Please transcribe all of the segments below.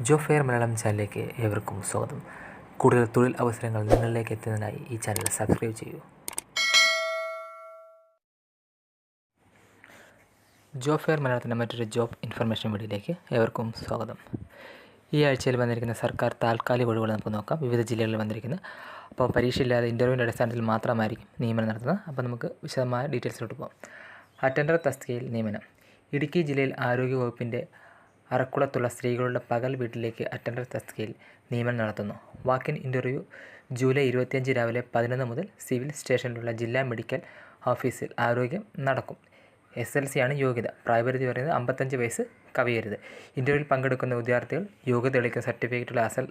ജോ fair Malayalam ചാനലിലേക്ക് ഏവർക്കും സ്വാഗതം. കൂടുതൽ തൊഴിൽ അവസരങ്ങൾ നിങ്ങളിലേക്ക് എത്തുന്നതിനായി ഈ ചാനൽ സബ്സ്ക്രൈബ് ചെയ്യൂ. ജോ ഫെയർ മലയാളത്തിന്റെ മറ്റൊരു ജോബ് ഇൻഫർമേഷൻ വീഡിയോയിലേക്ക് ഏവർക്കും സ്വാഗതം. ഈ ആഴ്ചയിൽ വന്നിരിക്കുന്ന സർക്കാർ താൽക്കാലിക ഒഴിവുകൾ നമുക്ക് നോക്കാം. വിവിധ ജില്ലകളിൽ വന്നിരിക്കുന്ന അപ്പോൾ പരീക്ഷയില്ലാതെ ഇന്റർവ്യൂവിന്റെ അടിസ്ഥാനത്തിൽ മാത്രമായിരിക്കും നിയമനം നടത്തുന്നത്. അപ്പോൾ നമുക്ക് വിശദമായ ഡീറ്റെയിൽസിലോട്ട് പോകാം. അറ്റൻഡർ തസ്തികയിൽ നിയമനം. ഇടുക്കി ജില്ലയിൽ ആരോഗ്യവകുപ്പിന്റെ അറക്കുളത്തുള്ള സ്ത്രീകളുടെ പകൽ വീട്ടിലേക്ക് അറ്റൻഡർ തസ്തികയിൽ നിയമനം നടത്തുന്നു. വാക്കിൻ ഇന്റർവ്യൂ ജൂലൈ ഇരുപത്തിയഞ്ച് രാവിലെ പതിനൊന്ന് മുതൽ സിവിൽ സ്റ്റേഷനിലുള്ള ജില്ലാ മെഡിക്കൽ ഓഫീസിൽ ആരോഗ്യം നടക്കും. എസ് എൽ സി ആണ് യോഗ്യത. പ്രായപരിധി പറയുന്നത് അമ്പത്തഞ്ച് വയസ്സ് കവിയരുത്. ഇന്റർവ്യൂവിൽ പങ്കെടുക്കുന്ന വിദ്യാർത്ഥികൾ യോഗ്യത തെളിയിക്കുന്ന സർട്ടിഫിക്കറ്റുള്ള അസൽ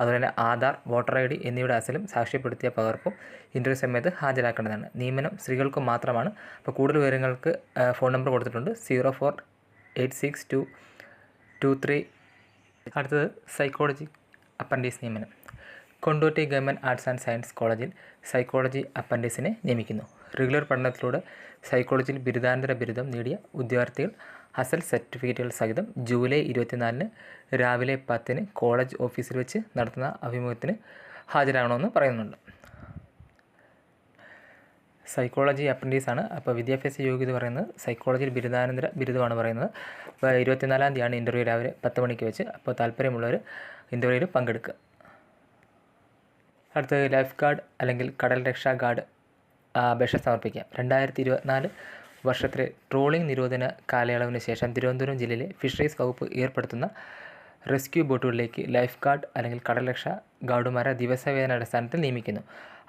അതുപോലെ തന്നെ ആധാർ വോട്ടർ ഐ ഡി എന്നിവയുടെ അസലും സാക്ഷ്യപ്പെടുത്തിയ പകർപ്പും ഇന്റർവ്യൂ സമയത്ത് ഹാജരാക്കേണ്ടതാണ്. നിയമനം സ്ത്രീകൾക്ക് മാത്രമാണ്. അപ്പോൾ കൂടുതൽ വിവരങ്ങൾക്ക് ഫോൺ നമ്പർ കൊടുത്തിട്ടുണ്ട്. Zero four eight six two two three അടുത്തത് സൈക്കോളജി അപ്പൻഡീസ് നിയമനം. Kondotty government arts and science കോളേജിൽ സൈക്കോളജി അപ്പൻഡീസിനെ നിയമിക്കുന്നു. റെഗുലർ പഠനത്തിലൂടെ സൈക്കോളജിയിൽ ബിരുദാനന്തര ബിരുദം നേടിയ വിദ്യാർത്ഥികൾ അസൽ സർട്ടിഫിക്കറ്റുകൾ സഹിതം ജൂലൈ ഇരുപത്തിനാലിന് രാവിലെ പത്തിന് കോളേജ് ഓഫീസിൽ വെച്ച് നടത്തുന്ന അഭിമുഖത്തിന് ഹാജരാകണമെന്ന് പറയുന്നുണ്ട്. സൈക്കോളജി അപ്രന്റീസ് ആണ്. അപ്പോൾ വിദ്യാഭ്യാസ യോഗ്യത പറയുന്നത് സൈക്കോളജിയിൽ ബിരുദാനന്തര ബിരുദമാണ് പറയുന്നത്. അപ്പോൾ ഇരുപത്തിനാലാം തീയതിയാണ് ഇന്റർവ്യൂ രാവിലെ പത്ത് മണിക്ക് വെച്ച്. അപ്പോൾ താല്പര്യമുള്ളവർ ഇന്റർവ്യൂവിൽ പങ്കെടുക്കുക. അടുത്തത് ലൈഫ് ഗാർഡ് അല്ലെങ്കിൽ കടൽ രക്ഷാ ഗാർഡ് അപേക്ഷ സമർപ്പിക്കാം രണ്ടായിരത്തി ഇരുപത്തിനാല് വർഷത്തിലെ ട്രോളിംഗ് നിരോധന കാലയളവിന് ശേഷം തിരുവനന്തപുരം ജില്ലയിലെ ഫിഷറീസ് വകുപ്പ് ഏർപ്പെടുത്തുന്ന റെസ്ക്യൂ ബോട്ടുകളിലേക്ക് ലൈഫ് ഗാർഡ് അല്ലെങ്കിൽ കടലക്ഷ ഗാർഡുമാരെ ദിവസവേതന അടിസ്ഥാനത്തിൽ നിയമിക്കുന്നു.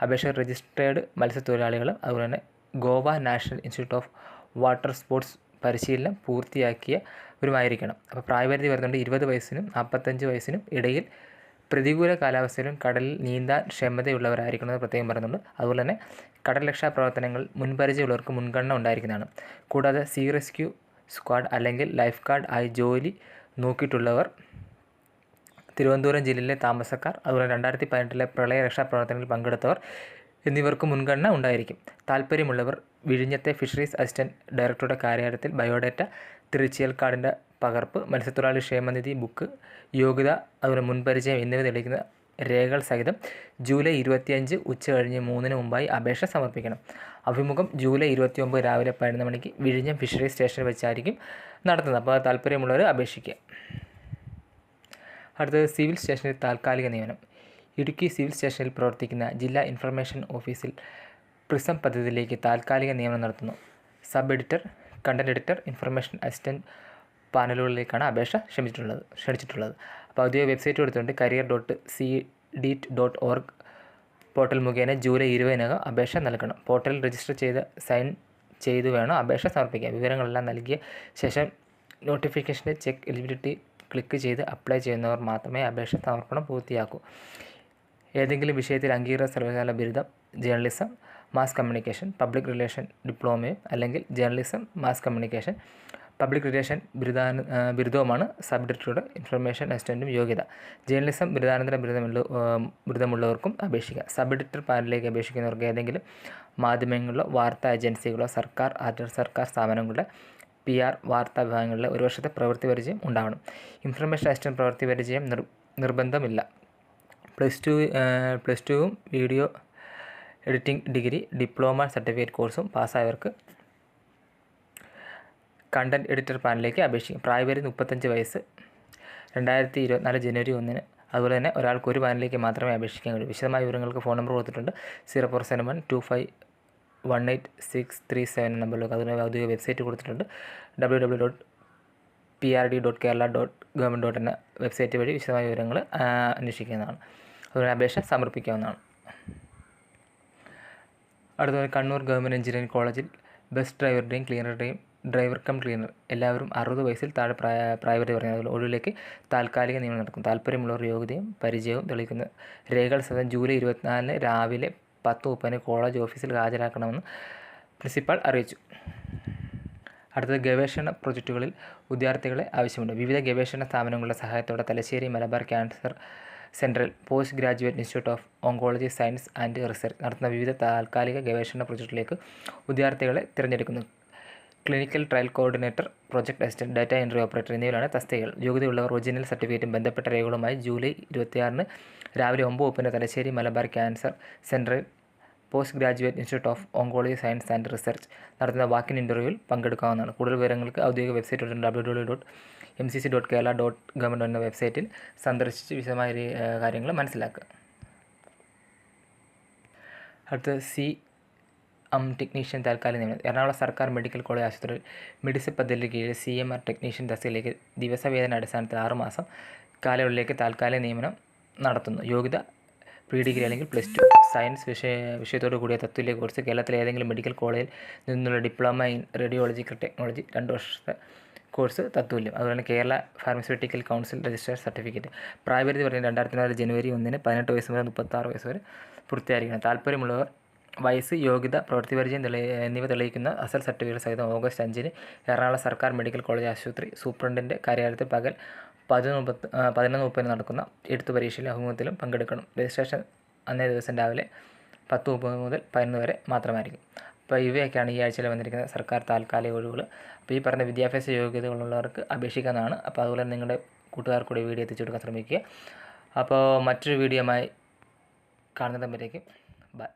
അപേക്ഷ രജിസ്ട്രേഡ് മത്സ്യത്തൊഴിലാളികളും അതുപോലെ തന്നെ Goa national institute of water sports പരിശീലനം പൂർത്തിയാക്കിയവരുമായിരിക്കണം അപ്പോൾ പ്രായപരിധി വരുന്നുണ്ട് ഇരുപത് വയസ്സിനും നാൽപ്പത്തഞ്ച് വയസ്സിനും ഇടയിൽ പ്രതികൂല കാലാവസ്ഥയിലും കടലിൽ നീന്താൻ ക്ഷമതയുള്ളവരായിരിക്കണമെന്ന് പ്രത്യേകം പറയുന്നുണ്ട്. അതുപോലെ തന്നെ കടൽ രക്ഷാ പ്രവർത്തനങ്ങൾ മുൻപരിചയമുള്ളവർക്ക് മുൻഗണന ഉണ്ടായിരിക്കുന്നതാണ്. കൂടാതെ സീ റെസ്ക്യൂ സ്ക്വാഡ് അല്ലെങ്കിൽ ലൈഫ് ഗാർഡ് ആയി ജോലി നോക്കിയിട്ടുള്ളവർ തിരുവനന്തപുരം ജില്ലയിലെ താമസക്കാർ അതുപോലെ രണ്ടായിരത്തി പതിനെട്ടിലെ പ്രളയ രക്ഷാ പ്രവർത്തനങ്ങളിൽ പങ്കെടുത്തവർ എന്നിവർക്ക് മുൻഗണന ഉണ്ടായിരിക്കും. താല്പര്യമുള്ളവർ വിഴിഞ്ഞത്തെ ഫിഷറീസ് അസിസ്റ്റന്റ് ഡയറക്ടറുടെ കാര്യാലയത്തിൽ ബയോഡേറ്റ തിരുച്ചിയൽ കാർഡിന്റെ പകർപ്പ് മത്സ്യത്തൊഴിലാളി ക്ഷേമനിധി ബുക്ക് യോഗ്യത അതുപോലെ മുൻപരിചയം എന്നിവ തെളിയിക്കുന്ന രേഖകൾ സഹിതം ജൂലൈ ഇരുപത്തിയഞ്ച് ഉച്ച കഴിഞ്ഞ് മൂന്നിന് മുമ്പായി അപേക്ഷ സമർപ്പിക്കണം. അഭിമുഖം ജൂലൈ ഇരുപത്തി ഒമ്പത് രാവിലെ പതിനൊന്ന് മണിക്ക് വിഴിഞ്ഞം ഫിഷറീസ് സ്റ്റേഷനിൽ വെച്ചായിരിക്കും നടത്തുന്നത്. അപ്പോൾ താല്പര്യമുള്ളവർ അപേക്ഷിക്കുക. അടുത്തത് സിവിൽ സ്റ്റേഷനിൽ താൽക്കാലിക നിയമനം. ഇടുക്കി സിവിൽ സ്റ്റേഷനിൽ പ്രവർത്തിക്കുന്ന ജില്ലാ ഇൻഫർമേഷൻ ഓഫീസിൽ പ്രിസം പദ്ധതിയിലേക്ക് താൽക്കാലിക നിയമനം നടത്തുന്നു. Sub editor content editor information assistant പാനലുകളിലേക്കാണ് അപേക്ഷ ക്ഷണിച്ചിട്ടുള്ളത് ക്ഷണിച്ചിട്ടുള്ളത്. അപ്പോൾ ഔദ്യോഗിക വെബ്സൈറ്റ് കൊടുത്തിട്ടുണ്ട് career dot C DIT dot org portal മുഖേന ജൂലൈ ഇരുപതിനകം അപേക്ഷ നൽകണം. പോർട്ടലിൽ രജിസ്റ്റർ ചെയ്ത് സൈൻ ചെയ്തു വേണം അപേക്ഷ സമർപ്പിക്കാൻ. വിവരങ്ങളെല്ലാം നൽകിയ ശേഷം നോട്ടിഫിക്കേഷന്റെ ചെക്ക് എലിജിബിലിറ്റി ക്ലിക്ക് ചെയ്ത് അപ്ലൈ ചെയ്യുന്നവർ മാത്രമേ അപേക്ഷ സമർപ്പണം പൂർത്തിയാക്കൂ. ഏതെങ്കിലും വിഷയത്തിൽ അംഗീകൃത സർവകലാശാല ബിരുദം journalism mass communication public relation ഡിപ്ലോമയും അല്ലെങ്കിൽ journalism mass communication public relation ബിരുദാന ബിരുദവുമാണ് സബ് എഡിറ്ററുടെ ഇൻഫർമേഷൻ അസിസ്റ്റന്റും യോഗ്യത. ജേർണലിസം ബിരുദാനന്തര ബിരുദമുള്ള ബിരുദമുള്ളവർക്കും അപേക്ഷിക്കുക സബ് എഡിറ്റർ പാനലിലേക്ക് അപേക്ഷിക്കുന്നവർക്ക് ഏതെങ്കിലും മാധ്യമങ്ങളിലോ വാർത്താ ഏജൻസികളോ സർക്കാർ അർദ്ധ സർക്കാർ സ്ഥാപനങ്ങളുടെ പി ആർ വാർത്താ വിഭാഗങ്ങളിൽ ഒരു വർഷത്തെ പ്രവൃത്തി പരിചയം ഉണ്ടാവണം. ഇൻഫർമേഷൻ അസിസ്റ്റന്റ് പ്രവൃത്തി പരിചയം നിർ നിർബന്ധമില്ല. പ്ലസ് ടു പ്ലസ് ടുവും video editing degree diploma certificate കോഴ്സും പാസ്സായവർക്ക് കണ്ടന്റ് എഡിറ്റർ പാനലിലേക്ക് അപേക്ഷിക്കും. പ്രായപരി മുപ്പത്തഞ്ച് വയസ്സ് രണ്ടായിരത്തി ഇരുപത്തിനാല് ജനുവരി ഒന്നിന്. അതുപോലെ തന്നെ ഒരാൾക്ക് ഒരു പാനലിലേക്ക് മാത്രമേ അപേക്ഷിക്കാൻ കഴിയൂ. വിശദമായ വിവരങ്ങൾക്ക് ഫോൺ നമ്പർ കൊടുത്തിട്ടുണ്ട്. Zero four seven one two five one eight six three seven നമ്പറിലേക്ക് അതിന് ഔദ്യോഗിക വെബ്സൈറ്റ് കൊടുത്തിട്ടുണ്ട്. W W dot P R D dot Kerala dot government dot എന്ന വെബ്സൈറ്റ് വഴി വിശദമായ വിവരങ്ങൾ അന്വേഷിക്കുന്നതാണ് അതുപോലെ അപേക്ഷ സമർപ്പിക്കാവുന്നതാണ്. അടുത്തത് കണ്ണൂർ ഗവൺമെന്റ് എഞ്ചിനീയറിംഗ് കോളേജിൽ ബസ് ഡ്രൈവറുടെയും ക്ലീനറുടെയും ഡ്രൈവർ കം ക്ലീനർ എല്ലാവരും അറുപത് വയസ്സിൽ താഴെ പ്രായ പ്രായപരിധി പറയുന്നത് ഒഴിവിലേക്ക് താൽക്കാലിക നിയമനം നടക്കും. താല്പര്യമുള്ളവർ യോഗ്യതയും പരിചയവും തെളിയിക്കുന്ന. രേഖകൾ സ്വതം ജൂലൈ ഇരുപത്തിനാലിന് രാവിലെ പത്ത് മുപ്പതിന് കോളേജ് ഓഫീസിൽ ഹാജരാക്കണമെന്ന് പ്രിൻസിപ്പാൾ അറിയിച്ചു. അടുത്തത് ഗവേഷണ പ്രൊജക്റ്റുകളിൽ വിദ്യാർത്ഥികളെ ആവശ്യമുണ്ട്. വിവിധ ഗവേഷണ സ്ഥാപനങ്ങളുടെ സഹായത്തോടെ Thalassery Malabar cancer central post graduate institute of oncology science and research നടത്തുന്ന വിവിധ താൽക്കാലിക ഗവേഷണ പ്രൊജക്റ്റിലേക്ക് വിദ്യാർത്ഥികളെ തിരഞ്ഞെടുക്കുന്നു. Clinical trial coordinator project assistant data entry operator എന്നിവരാണ് തസ്തികകൾ. യോഗ്യതയുള്ളവർ ഒറിജിനൽ സർട്ടിഫിക്കറ്റും ബന്ധപ്പെട്ട രേഖകളുമായി ജൂലൈ ഇരുപത്തിയാറിന് രാവിലെ ഒമ്പത് മുപ്പതിന് തലശ്ശേരി മലബാർ ക്യാൻസർ സെന്ററിൽ post graduate institute of oncology science and research നടത്തുന്ന വാക്കിൻ ഇന്റർവ്യൂവിൽ പങ്കെടുക്കാവുന്നതാണ്. കൂടുതൽ വിവരങ്ങൾക്ക് ഔദ്യോഗിക website W W dot M C C dot Kerala dot government എന്ന വെബ്സൈറ്റിൽ സന്ദർശിച്ച് വിശദമായ കാര്യങ്ങൾ മനസ്സിലാക്കുക. അടുത്ത സി എം ടെക്നീഷ്യൻ താൽക്കാലിക നിയമനം. എറണാകുളം സർക്കാർ മെഡിക്കൽ കോളേജ് ആശുപത്രിയിൽ മെഡിസിൻ പദ്ധതിക്ക് കീഴിൽ സി എം ആർ ടെക്നീഷ്യൻ തസ്തികയിലേക്ക് ദിവസവേതന അടിസ്ഥാനത്തിൽ ആറുമാസം കാലയളവിലേക്ക് താൽക്കാലിക നിയമനം നടത്തുന്നു. യോഗ്യത പ്രീ ഡിഗ്രി അല്ലെങ്കിൽ പ്ലസ് ടു. സയൻസ് വിഷയ വിഷയത്തോടു കൂടിയ തത്തുല്യ കോഴ്സ് കേരളത്തിലെ ഏതെങ്കിലും മെഡിക്കൽ കോളേജിൽ നിന്നുള്ള ഡിപ്ലോമ ഇൻ റേഡിയോളജിക്കൽ ടെക്നോളജി രണ്ട് വർഷത്തെ കോഴ്സ് തത്തുല്യം. അതുപോലെ Kerala pharmaceutical council register certificate. പ്രായപരിധി പറയുന്നത് രണ്ടായിരത്തി നാല് ജനുവരി ഒന്നിന് പതിനെട്ട് വയസ്സ് മുതൽ മുപ്പത്താറ് വയസ്സ് വരെ പൂർത്തിയായിരിക്കണം. താല്പര്യമുള്ളവർ വയസ്സ് യോഗ്യത പ്രവൃത്തി പരിചയം തെളി എന്നിവ തെളിയിക്കുന്ന അസൽ സർട്ടിഫിക്കറ്റ് സഹിതം ഓഗസ്റ്റ് അഞ്ചിന് എറണാകുളം സർക്കാർ മെഡിക്കൽ കോളേജ് ആശുപത്രി സൂപ്രണ്ടിന്റെ കാര്യാലയത്തിൽ പകൽ പതിനൊന്ന് മുപ്പത്ത് പതിനൊന്ന് മുപ്പതിന് നടക്കുന്ന എഴുത്തു പരീക്ഷയിലെ അഭിമുഖത്തിലും പങ്കെടുക്കണം. രജിസ്ട്രേഷൻ അന്നേ ദിവസം രാവിലെ പത്ത് മുപ്പത് മുതൽ പതിനൊന്ന് വരെ മാത്രമായിരിക്കും. അപ്പോൾ ഇവയൊക്കെയാണ് ഈ ആഴ്ചയിൽ വന്നിരിക്കുന്ന സർക്കാർ താൽക്കാലിക ഒഴിവുകൾ. അപ്പോൾ ഈ പറഞ്ഞ വിദ്യാഭ്യാസ യോഗ്യതകളുള്ളവർക്ക് അപേക്ഷിക്കുന്നതാണ് അപ്പോൾ അതുപോലെ നിങ്ങളുടെ കൂട്ടുകാർക്ക് കൂടി വീഡിയോ എത്തിച്ചു കൊടുക്കാൻ ശ്രമിക്കുക. അപ്പോൾ മറ്റൊരു വീഡിയോയുമായി കാണുന്നതുമ്പോഴേക്കും ബൈ.